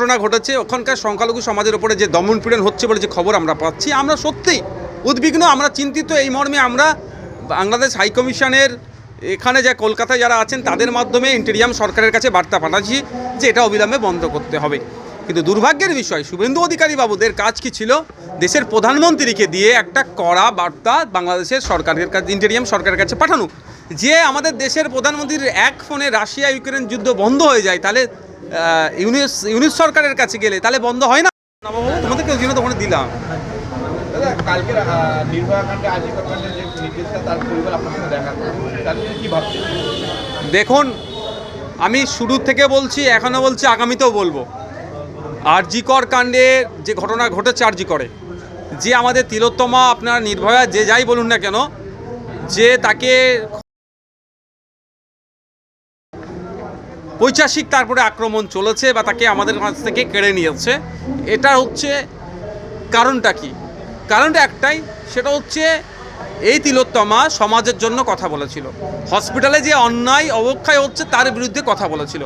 ঘটনা ঘটেছে, ওখানকার সংখ্যালঘু সমাজের উপরে যে দমন পীড়ন হচ্ছে বলে যে খবর আমরা পাচ্ছি, আমরা সত্যিই উদ্বিগ্ন, আমরা চিন্তিত। এই মর্মে আমরা বাংলাদেশ হাইকমিশনের এখানে যা কলকাতায় যারা আছেন, তাদের মাধ্যমে ইন্টেরিয়াম সরকারের কাছে বার্তা পাঠাচ্ছি যে এটা অবিলম্বে বন্ধ করতে হবে। কিন্তু দুর্ভাগ্যের বিষয়, শুভেন্দু অধিকারী বাবুদের কাজ কি ছিল? দেশের প্রধানমন্ত্রীকে দিয়ে একটা কড়া বার্তা বাংলাদেশের সরকারের কাছে, ইন্টেরিয়াম সরকারের কাছে পাঠানো। যে আমাদের দেশের প্রধানমন্ত্রীর এক ফোনে রাশিয়া ইউক্রেন যুদ্ধ বন্ধ হয়ে যায়, তাহলে ইউনিস ইউনিস সরকারের কাছে গেলে তাহলে বন্ধ হয় না? তোমাদেরকে ওই জন্য তখন দিলাম। দাদা কালকের আহ, নির্ভয়া কাণ্ডে আজিকর কাণ্ডের যে নির্দেশটা তার পরিবার আপনার সাথে দেখা তার কি ভাবছেন দেখুন আমি শুরু থেকে বলছি এখনও বলছি আগামীতেও বলব। আরজিকর কাণ্ডের যে ঘটনা ঘটেছে আরজি করে যে আমাদের তিলোত্তমা আপনার নির্ভয়া যে যাই বলুন না কেন যে তাকে পৈশাসিক তারপরে আক্রমণ চলেছে বা তাকে আমাদের কাছ থেকে কেড়ে নিয়েছে। এটা হচ্ছে কারণটা কি? কারণটা একটাই, সেটা হচ্ছে এই তিলোত্তমা সমাজের জন্য কথা বলেছিল। হসপিটালে যে অন্যায় অবক্ষয় হচ্ছে, তার বিরুদ্ধে কথা বলেছিল।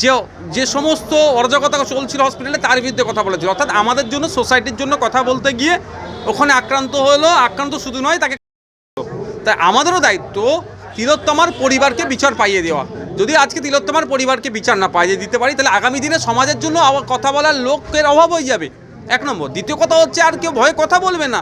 যে যে সমস্ত অরাজকতা চলছিল হসপিটালে, তার বিরুদ্ধে কথা বলেছিল। অর্থাৎ আমাদের জন্য, সোসাইটির জন্য কথা বলতে গিয়ে ওখানে আক্রান্ত হলো, আক্রান্ত শুধু নয়, তাকে তাই আমাদেরও দায়িত্ব তিলোত্তমার পরিবারকে বিচার পাইয়ে দেওয়া। যদি আজকে তিলোত্তমার পরিবারকে বিচার না পাইয়ে দিতে পারি, তাহলে আগামী দিনে সমাজের জন্য আবার কথা বলার লোকের অভাব হয়ে যাবে। এক নম্বর। দ্বিতীয় কথা হচ্ছে, আর কেউ ভয়ে কথা বলবে না।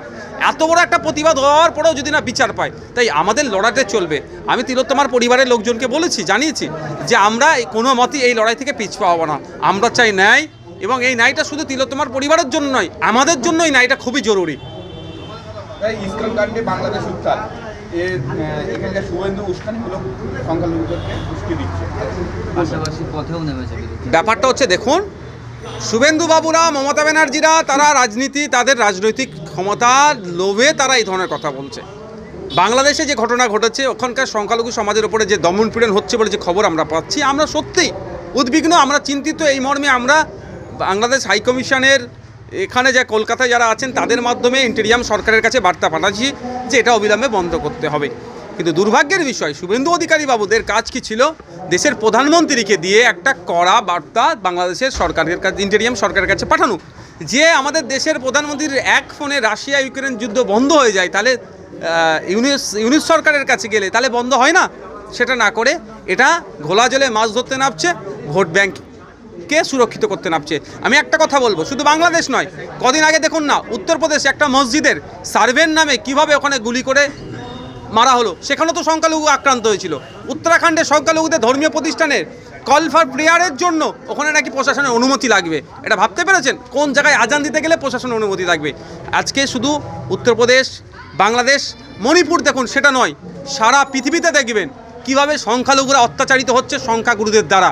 এত বড় একটা প্রতিবাদ হওয়ার পরেও যদি না বিচার পায়, তাই আমাদের লড়াইটা চলবে। আমি তিলোত্তমার পরিবারের লোকজনকে বলেছি, জানিয়েছি যে আমরা কোনো মতেই এই লড়াই থেকে পিছ পাবো না। আমরা চাই ন্যায়, এবং এই ন্যায়টা শুধু তিলোত্তমার পরিবারের জন্য নয়, আমাদের জন্য এই ন্যায়টা খুবই জরুরি। এখানকার শুভেন্দু উস্কানিমূলক সংখ্যালঘুদেরকে উস্কে দিচ্ছে। পাশাপাশি পথেও নেমেছে ব্যাপারটা হচ্ছে দেখুন শুভেন্দু বাবুরা মমতা ব্যানার্জিরা তারা রাজনীতি তাদের রাজনৈতিক ক্ষমতার লোভে তারা এই ধরনের কথা বলছে। বাংলাদেশে যে ঘটনা ঘটেছে ওখানকার সংখ্যালঘু সমাজের উপরে যে দমন পীড়ন হচ্ছে বলে যে খবর আমরা পাচ্ছি আমরা সত্যিই উদ্বিগ্ন আমরা চিন্তিত। এই মর্মে আমরা বাংলাদেশ হাইকমিশনের এখানে যা কলকাতায় যারা আছেন, তাদের মাধ্যমে ইন্টেরিয়াম সরকারের কাছে বার্তা পাঠাচ্ছি যে এটা অবিলম্বে বন্ধ করতে হবে। কিন্তু দুর্ভাগ্যের বিষয়, শুভেন্দু অধিকারী বাবুদের কাজ কি ছিল? দেশের প্রধানমন্ত্রীকে দিয়ে একটা কড়া বার্তা বাংলাদেশের সরকারের কাছে, ইন্টেরিয়াম সরকারের কাছে পাঠানো। যে আমাদের দেশের প্রধানমন্ত্রীর এক ফোনে রাশিয়া ইউক্রেন যুদ্ধ বন্ধ হয়ে যায়, তাহলে ইউনিস ইউনিস সরকারের কাছে গেলে তাহলে বন্ধ হয় না? সেটা না করে এটা ঘোলা জলে মাছ ধরতে নামছে, ভোট ব্যাংক কে সুরক্ষিত করতে নামছে? আমি একটা কথা বলব, শুধু বাংলাদেশ নয়, কদিন আগে দেখুন না, উত্তরপ্রদেশ একটা মসজিদের সার্ভের নামে কীভাবে ওখানে গুলি করে মারা হলো, সেখানেও তো সংখ্যালঘু আক্রান্ত হয়েছিল। উত্তরাখণ্ডে সংখ্যালঘুদের ধর্মীয় প্রতিষ্ঠানের কল ফর প্রেয়ারের জন্য ওখানে নাকি প্রশাসনের অনুমতি লাগবে। এটা ভাবতে পেরেছেন? কোন জায়গায় আজান দিতে গেলে প্রশাসনের অনুমতি লাগবে? আজকে শুধু উত্তরপ্রদেশ, বাংলাদেশ, মণিপুর দেখুন, সেটা নয়, সারা পৃথিবীতে দেখবেন কীভাবে সংখ্যালঘুরা অত্যাচারিত হচ্ছে সংখ্যাগুরুদের দ্বারা।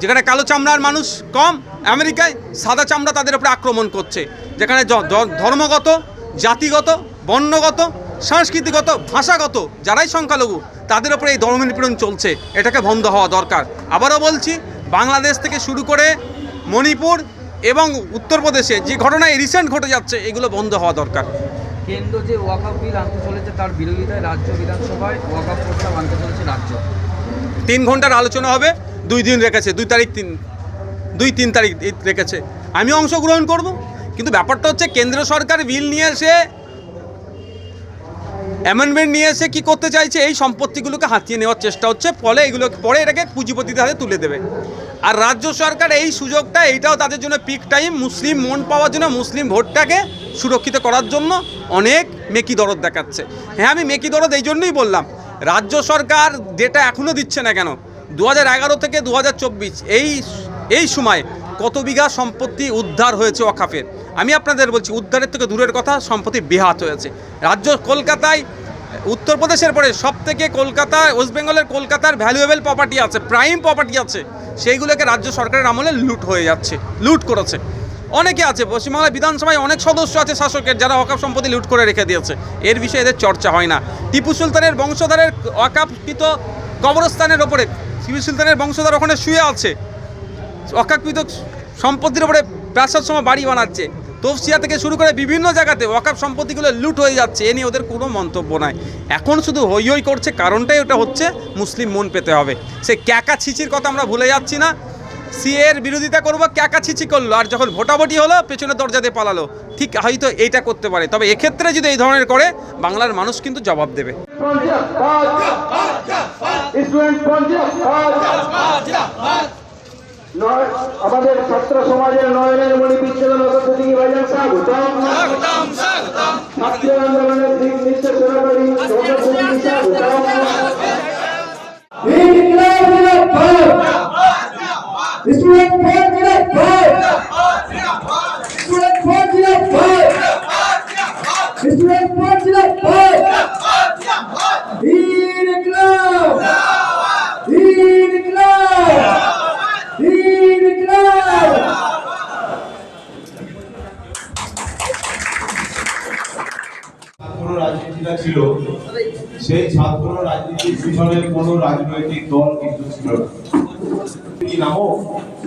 যেখানে কালো চামড়ার মানুষ কম আমেরিকায় সাদা চামড়া তাদের উপরে আক্রমণ করছে। যেখানে ধর্মগত জাতিগত বর্ণগত সাংস্কৃতিগত ভাষাগত যারাই সংখ্যালঘু তাদের উপরে এই ধর্ম নিপীড়ন চলছে। এটাকে বন্ধ হওয়া দরকার। আবারও বলছি বাংলাদেশ থেকে শুরু করে মণিপুর এবং উত্তরপ্রদেশে যে ঘটনায় রিসেন্ট ঘটে যাচ্ছে এগুলো বন্ধ হওয়া দরকার। কেন্দ্র যে ওয়াকআপ বিল আনতে চলেছে তার বিরোধিতায় রাজ্য বিধানসভায় ওয়াকআপ প্রস্তাব আনতে চলেছে রাজ্য। তিন ঘণ্টার আলোচনা হবে। দুই দিন রেখেছে, দুই তারিখ তিন, দুই তিন তারিখ রেখেছে। আমি অংশগ্রহণ করব, কিন্তু ব্যাপারটা হচ্ছে কেন্দ্র সরকার বিল নিয়ে এসে অ্যামেন্ডমেন্ট নিয়ে এসে কী করতে চাইছে, এই সম্পত্তিগুলোকে হাতিয়ে নেওয়ার চেষ্টা হচ্ছে, ফলে এগুলো, পরে এটাকে পুঁজিপতিদের হাতে তুলে দেবে। আর রাজ্য সরকার এই সুযোগটা, এইটাও তাদের জন্য পিক টাইম মুসলিম মন পাওয়ার জন্য মুসলিম ভোটটাকে সুরক্ষিত করার জন্য অনেক মেকি দরদ দেখাচ্ছে। হ্যাঁ আমি মেকি দরদ এই জন্যই বললাম, রাজ্য সরকার ডেটা এখনও দিচ্ছে না কেন দু থেকে দু হাজার চব্বিশ এই এই সময় কত বিঘা সম্পত্তি উদ্ধার হয়েছে ওয়াকাফের? আমি আপনাদের বলছি, উদ্ধারের থেকে দূরের কথা, সম্পত্তি বেহাত হয়েছে। রাজ্য কলকাতায়, উত্তরপ্রদেশের পরে সব থেকে কলকাতা, ওয়েস্ট বেঙ্গলের কলকাতার ভ্যালুয়েবল প্রপার্টি আছে প্রাইম প্রপার্টি আছে, সেইগুলোকে রাজ্য সরকারের আমলে লুট হয়ে যাচ্ছে, লুট করেছে। অনেকে আছে, পশ্চিমবাংলা বিধানসভায় অনেক সদস্য আছে শাসকের, যারা অকাপ সম্পত্তি লুট করে রেখে দিয়েছে। এর বিষয়ে এদের চর্চা হয় না। টিপু সুলতানের বংশধরের অকাপিত কবরস্থানের ওপরে টিপু সুলতানের বংশধর ওখানে শুয়ে আছে। অকাকৃত সম্পত্তির উপরে প্রাসাদ সময় বাড়ি বানাচ্ছে। তফসিয়া থেকে শুরু করে বিভিন্ন জায়গাতে ওয়াকাপ সম্পত্তিগুলো লুট হয়ে যাচ্ছে, এ নিয়ে ওদের কোনো মন্তব্য নাই। এখন শুধু হই হই করছে, কারণটাই ওটা হচ্ছে মুসলিম মন পেতে হবে। সে ক্যাকা ছিচির কথা আমরা ভুলে যাচ্ছি না। সিএর বিরোধিতা করব ক্যাকা ছিচি করল, আর যখন ভোটাভুটি হলো পেছনে দরজাতে পালালো। ঠিক হয়তো এইটা করতে পারে, তবে এক্ষেত্রে যদি এই ধরনের করে, বাংলার মানুষ কিন্তু জবাব দেবে। স্টুডেন্ট আমাদের ছাত্র সমাজের নয়নের মণি বিচ্ছেদন অগ্রগতি ভাইজান স্বাগতম রাজনীতিটা ছিল, সেই ছাত্র রাজনীতির পিছনে রাজনৈতিক দল কিন্তু ছিল না।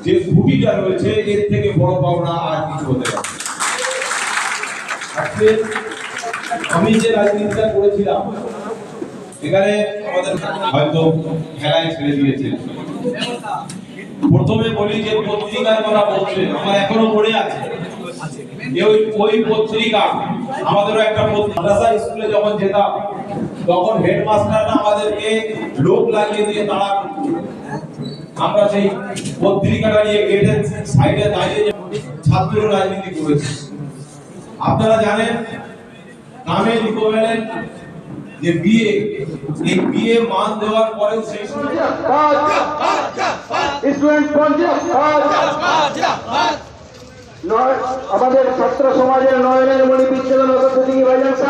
যে রয়েছে, এর থেকে বড় পাওনা আর কিছু হতে পারে আমি যে রাজনীতিটা করেছিলাম, এখানে আমাদের হয়তো খেলায় ছেড়ে দিয়েছে। প্রথমে বলি যে পত্রিকার কথা বলছে, আমার এখনও মনে আছে। ওই পত্রিকা আমাদেরও একটা মাদ্রাসা স্কুলে যখন যেতাম তখন হেডমাস্টাররা আমাদেরকে লোক লাগিয়ে দিয়ে তারা আমরা সেই পত্রিকাটা নিয়ে গেটের সাইডে দাঁড়িয়ে যে ছাত্র রাজনীতি করেছি। আপনারা জানেন নামে লিখবেন যে বিয়ে এই বিয়ে মান দেওয়ার পরে সেই আমাদের ছাত্র সমাজের অগ্রগতি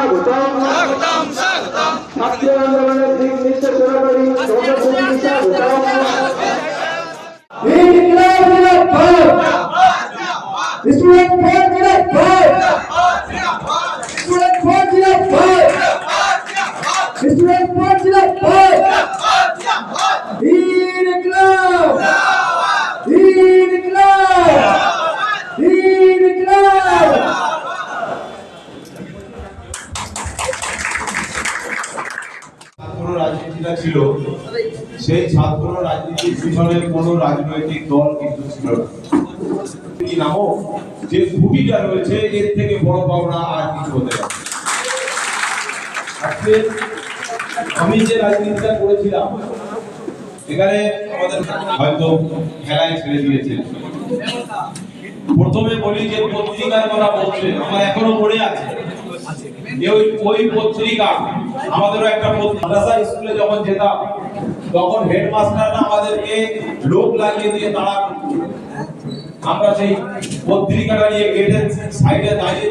ভাইজান স্বাগতম ছাত্র আন্দোলনের দিক নির্দেশনাকারী অগ্রগতি স্বাগতম রাজনীতিটা ছিল, সেই ছাত্র রাজনীতির পিছনে কোনো রাজনৈতিক দল কিন্তু ছিল না। যে খুঁটিটা রয়েছে, এর থেকে বড় পাওনা আর কিছু হতে পারে আমি যে রাজনীতিটা করেছিলাম, এখানে আমাদের হয়তো খেলায় ছেড়ে দিয়েছে। প্রথমে বলি যে পত্রিকার কথা বলছে, আমার এখনও মনে আছে ওই পত্রিকা আমাদেরও একটা মাদ্রাসা স্কুলে যখন যেতাম, তখন হেডমাস্টাররা আমাদেরকে লোক লাগিয়ে দিয়ে তারা আমরা সেই পত্রিকাটা নিয়ে গেটের সাইডে দাঁড়িয়ে